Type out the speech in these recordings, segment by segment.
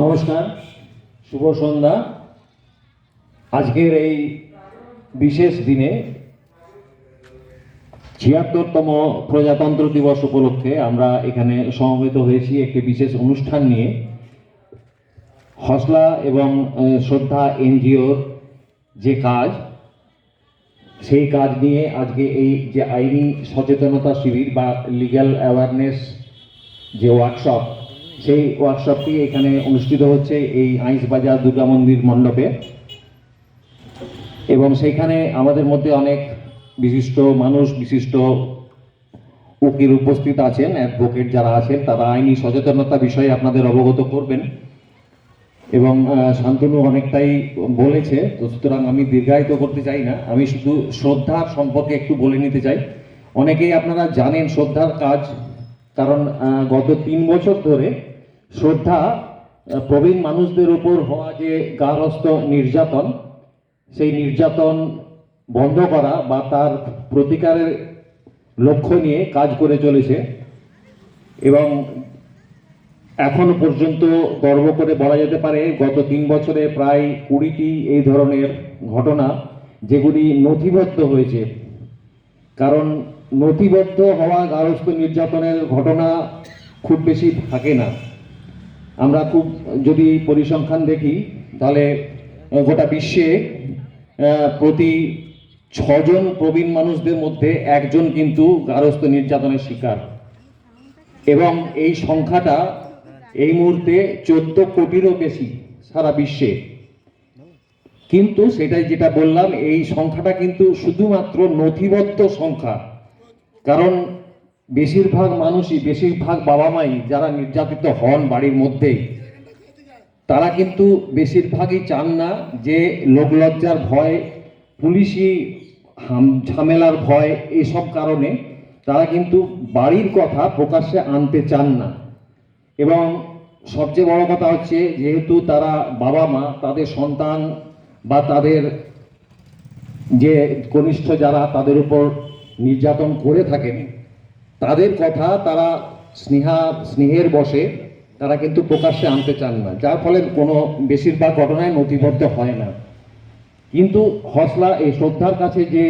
নমস্কার, শুভ সন্ধ্যা। আজকের এই বিশেষ দিনে ছিয়াত্তরতম প্রজাতন্ত্র দিবস উপলক্ষে আমরা এখানে সমবেত হয়েছি একটি বিশেষ অনুষ্ঠান নিয়ে। হসলা এবং শ্রদ্ধা এনজিওর যে কাজ, সেই কাজ নিয়ে আজকে এই যে আইনি সচেতনতা শিবির বা লিগ্যাল অ্যাওয়ারনেস যে ওয়ার্কশপ সেই ওয়ার্কশপটি এখানে অনুষ্ঠিত হচ্ছে এই আইসবাজার দুর্গা মন্দির মণ্ডপে। এবং সেইখানে আমাদের মধ্যে অনেক বিশিষ্ট মানুষ, বিশিষ্ট উকিল উপস্থিত আছেন অ্যাডভোকেট যারা আছেন, তারা আইনি সচেতনতা বিষয়ে আপনাদের অবগত করবেন। এবং শান্তনু অনেকটাই বলেছে, তো সুতরাং আমি দীর্ঘায়িত করতে চাই না। আমি শুধু শ্রদ্ধার সম্পর্কে একটু বলে নিতে চাই। অনেকেই আপনারা জানেন শ্রদ্ধার কাজ, কারণ গত তিন বছর ধরে শ্রদ্ধা প্রবীণ মানুষদের উপর হওয়া যে গার্হস্থ নির্যাতন, সেই নির্যাতন বন্ধ করা বা তার প্রতিকারের লক্ষ্য নিয়ে কাজ করে চলেছে এবং এখনও পর্যন্ত গর্ব করে বলা যেতে পারে গত তিন বছরে প্রায় কুড়িটি এই ধরনের ঘটনা যেগুলি নথিবদ্ধ হয়েছে। কারণ নথিবদ্ধ হওয়া গার্হস্থ নির্যাতনের ঘটনা খুব বেশি থাকে না। আমরা খুব যদি পরিসংখ্যান দেখি, তাহলে গোটা বিশ্বে প্রতি ছজন প্রবীণ মানুষদের মধ্যে একজন কিন্তু গার্হস্থ নির্যাতনের শিকার। এবং এই সংখ্যাটা এই মুহূর্তে চোদ্দ কোটিরও বেশি সারা বিশ্বে। কিন্তু সেটাই যেটা বললাম, এই সংখ্যাটা কিন্তু শুধুমাত্র নথিবদ্ধ সংখ্যা। কারণ বেশিরভাগ মানুষই, বেশিরভাগ বাবা মাই যারা নির্যাতিত হন বাড়ির মধ্যেই, তারা কিন্তু বেশিরভাগই চান না যে লোকলজ্জার ভয়, পুলিশি ঝামেলার ভয় এইসব কারণে তারা কিন্তু বাড়ির কথা প্রকাশ্যে আনতে চান না। এবং সবচেয়ে বড় কথা হচ্ছে যেহেতু তারা বাবা মা তাদের সন্তান বা তাদের যে কনিষ্ঠ যারা তাদের উপর নির্যাতন করে থাকেন তাদের কথা তারা স্নেহা, স্নেহের বসে তারা কিন্তু প্রকাশ্যে আনতে চান না। যার ফলে কোনো বেশিরভাগ ঘটনায় নথিবদ্ধ হয় না। কিন্তু হসলা এই শ্রদ্ধার কাছে যে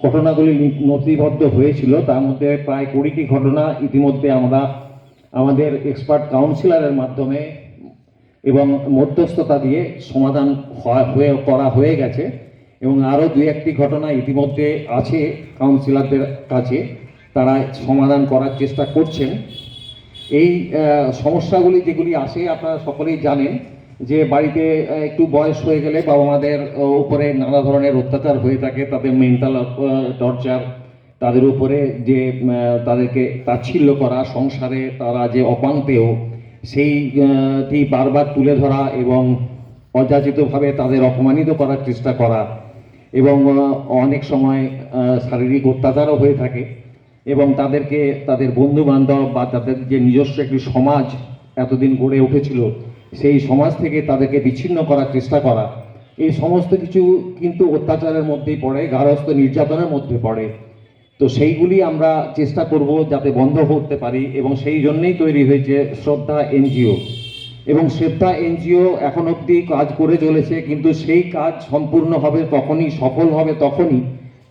ঘটনাগুলি নথিবদ্ধ হয়েছিল, তার মধ্যে প্রায় কুড়িটি ঘটনা ইতিমধ্যে আমরা আমাদের এক্সপার্ট কাউন্সিলরের মাধ্যমে এবং মধ্যস্থতা দিয়ে সমাধান হয়ে, করা হয়ে গেছে। এবং আরও দু একটি ঘটনা ইতিমধ্যে আছে কাউন্সিলরদের কাছে। তারা সমাধান করার চেষ্টা করছেন। এই সমস্যাগুলি যেগুলি আসে আপনারা সকলেই জানেন যে বাড়িতে একটু বয়স হয়ে গেলে বাবা মাদের উপরে নানা ধরনের অত্যাচার হয়ে থাকে, তাদের মেন্টাল টর্চার তাদের উপরে যে তাদেরকে তাচ্ছিল্য করা, সংসারে তারা যে অপান্তেও সেইটি বারবার তুলে ধরা এবং অযাচিতভাবে তাদের অপমানিত করার চেষ্টা করা এবং অনেক সময় শারীরিক অত্যাচারও হয়ে থাকে। এবং তাদেরকে, তাদের বন্ধু বান্ধব বা তাদের যে নিজস্ব একটি সমাজ এতদিন গড়ে উঠেছিল, সেই সমাজ থেকে তাদেরকে বিচ্ছিন্ন করার চেষ্টা করা। এই সমস্ত কিছু কিন্তু অত্যাচারের মধ্যেই পড়ে গার্হস্থ নির্যাতনের মধ্যে পড়ে। তো সেইগুলি আমরা চেষ্টা করব যাতে বন্ধ করতে পারি এবং সেই জন্যই তৈরি হয়েছে শ্রদ্ধা এনজিও। এবং শ্রদ্ধা এনজিও এখন অবধি কাজ করে চলেছে, কিন্তু সেই কাজ সম্পূর্ণ হবে তখনই, সফল হবে তখনই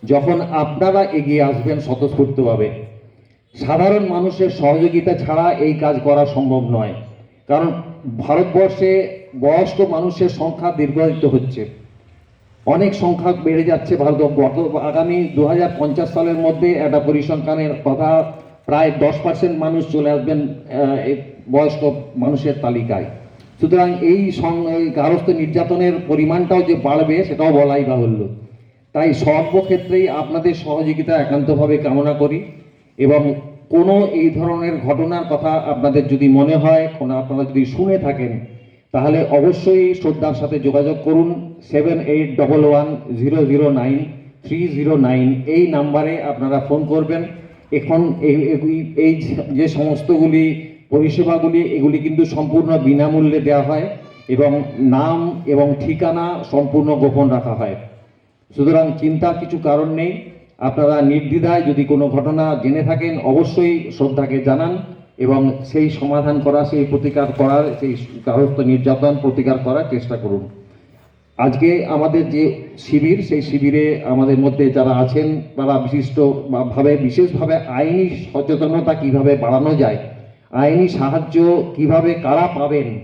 যখন আপনারা এগিয়ে আসবেন স্বতঃস্ফূর্তভাবে, সাধারণ মানুষের সহযোগিতা ছাড়া এই কাজ করা সম্ভব নয়। কারণ ভারতবর্ষে বয়স্ক মানুষের সংখ্যা দীর্ঘায়িত হচ্ছে। অনেক সংখ্যা বেড়ে যাচ্ছে ভারত। গত আগামী দু হাজার পঞ্চাশ সালের মধ্যে একটা পরিসংখ্যানের কথা প্রায় দশ পার্সেন্ট মানুষ চলে আসবেন বয়স্ক মানুষের তালিকায়। সুতরাং এই গার্হস্থ্য নির্যাতনের পরিমাণটাও যে বাড়বে সেটাও বলাই বাহুল্য। তাই সর্বক্ষেত্রেই আপনাদের সহযোগিতা একান্তভাবে কামনা করি এবং কোনো এই ধরনের ঘটনার কথা আপনাদের যদি মনে হয়, কোনো আপনারা যদি শুনে থাকেন, তাহলে অবশ্যই শ্রদ্ধার সাথে যোগাযোগ করুন seven eight double one zero zero nine three zero nine এই নাম্বারে আপনারা ফোন করবেন। এখন এই যে সমস্তগুলি পরিষেবাগুলি, এগুলি কিন্তু সম্পূর্ণ বিনামূল্যে দেওয়া হয় এবং নাম এবং ঠিকানা সম্পূর্ণ গোপন রাখা হয়। সুতরাং চিন্তার কিছু কারণ নেই। আপনারা নির্দ্বিধায় যদি কোনো ঘটনা জেনে থাকেন, অবশ্যই শ্রদ্ধাকে জানান এবং সেই সমাধান করা, সেই প্রতিকার করার, সেই গার্হস্থ্য নির্যাতন প্রতিকার করার চেষ্টা করুন। আজকে আমাদের যে শিবির, সেই শিবিরে আমাদের মধ্যে যারা আছেন, তারা বিশিষ্ট বা- ভাবে, বিশেষভাবে আইনি সচেতনতা কীভাবে বাড়ানো যায়, আইনি সাহায্য কীভাবে কারা পাবেন,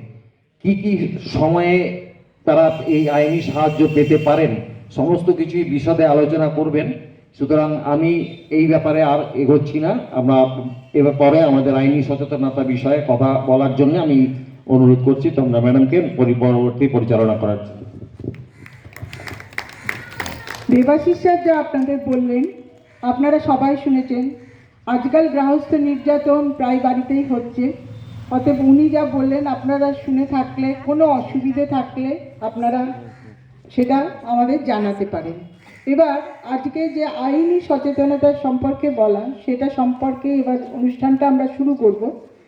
কি কি সময়ে তারা এই আইনি সাহায্য পেতে পারেন সমস্ত কিছুই বিশদে আলোচনা করবেন। সুতরাং আমি এই ব্যাপারে আর এগোচ্ছি না। আমরা এবার পরে আমাদের আইনি সচেতনতা বিষয়ে কথা বলার জন্য আমি অনুরোধ করছি তোমরা ম্যাডামকে পরি- পরবর্তী পরিচালনা করার জন্য। দেবাশিস স্যার যা আপনাদের বললেন, আপনারা সবাই শুনেছেন। আজকাল গৃহস্থ নির্যাতন প্রায় বাড়িতেই হচ্ছে। অতএব উনি যা বললেন, আপনারা শুনে থাকলে, কোনো অসুবিধে থাকলে আপনারা সেটা আমাদের জানাতে পারেন এবার আজকে যে আইনি সচেতনতা সম্পর্কে বলা, সেটা সম্পর্কে এবার অনুষ্ঠানটা আমরা শুরু করব।